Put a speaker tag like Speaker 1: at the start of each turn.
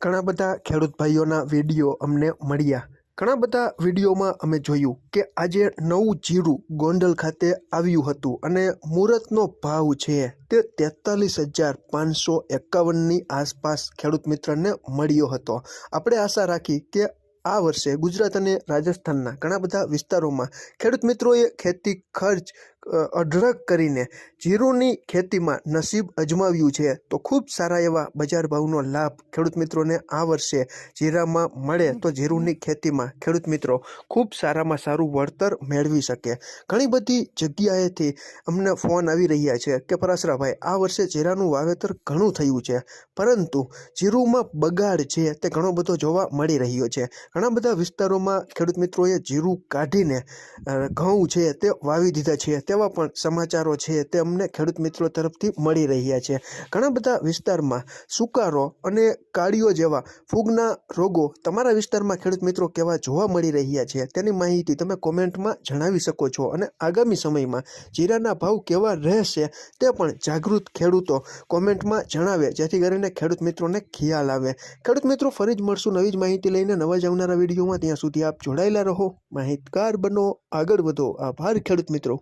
Speaker 1: ઘણા બધા ખેડૂત ભાઈઓના વીડિયો અમને મળ્યા. ઘણા બધા વિડીયોમાં અમે જોયું કે આજે નવું જીરું ગોંડલ ખાતે આવ્યું હતું અને મુહૂર્તનો ભાવ છે તે તેતાલીસ હજાર પાંચસો એકાવનની આસપાસ ખેડૂત મિત્રને મળ્યો હતો. આપણે આશા રાખી કે આ વર્ષે ગુજરાત અને રાજસ્થાનના ઘણા બધા વિસ્તારોમાં ખેડૂત મિત્રોએ ખેતી ખર્ચ અઢળક કરીને જીરુની ખેતીમાં નસીબ અજમાવ્યું છે, તો ખૂબ સારા એવા બજાર ભાવનો લાભ ખેડૂત મિત્રોને આ વર્ષે જીરામાં મળે તો જીરુની ખેતીમાં ખેડૂત મિત્રો ખૂબ સારામાં સારું વળતર મેળવી શકે. ઘણી બધી જગ્યાએથી અમને ફોન આવી રહ્યા છે કે પરાસરાભાઈ આ વર્ષે જીરાનું વાવેતર ઘણું થયું છે, પરંતુ જીરુમાં બગાડ છે તે ઘણો બધો જોવા મળી રહ્યો છે. ઘણા બધા વિસ્તારોમાં ખેડૂત મિત્રોએ જીરું કાઢીને ઘઉં છે તે વાવી દીધા છે તેવા પણ સમાચારો છે તે અમને ખેડૂત મિત્રો તરફથી મળી રહ્યા છે. ઘણા બધા વિસ્તારમાં સુકારો અને કાળીઓ જેવા ફૂગના રોગો તમારા વિસ્તારમાં ખેડૂત મિત્રો કેવા જોવા મળી રહ્યા છે તેની માહિતી તમે કોમેન્ટમાં જણાવી શકો છો અને આગામી સમયમાં જીરાના ભાવ કેવા રહેશે તે પણ જાગૃત ખેડૂતો કોમેન્ટમાં જણાવે, જેથી કરીને ખેડૂત મિત્રોને ખ્યાલ આવે. ખેડૂત મિત્રો, ફરી જ મળશું નવી જ માહિતી લઈને નવા જ આવનારા વિડીયોમાં. ત્યાં સુધી આપ જોડાયેલા રહો. માહિતગાર બનો. આગળ વધો. આભાર ખેડૂત મિત્રો.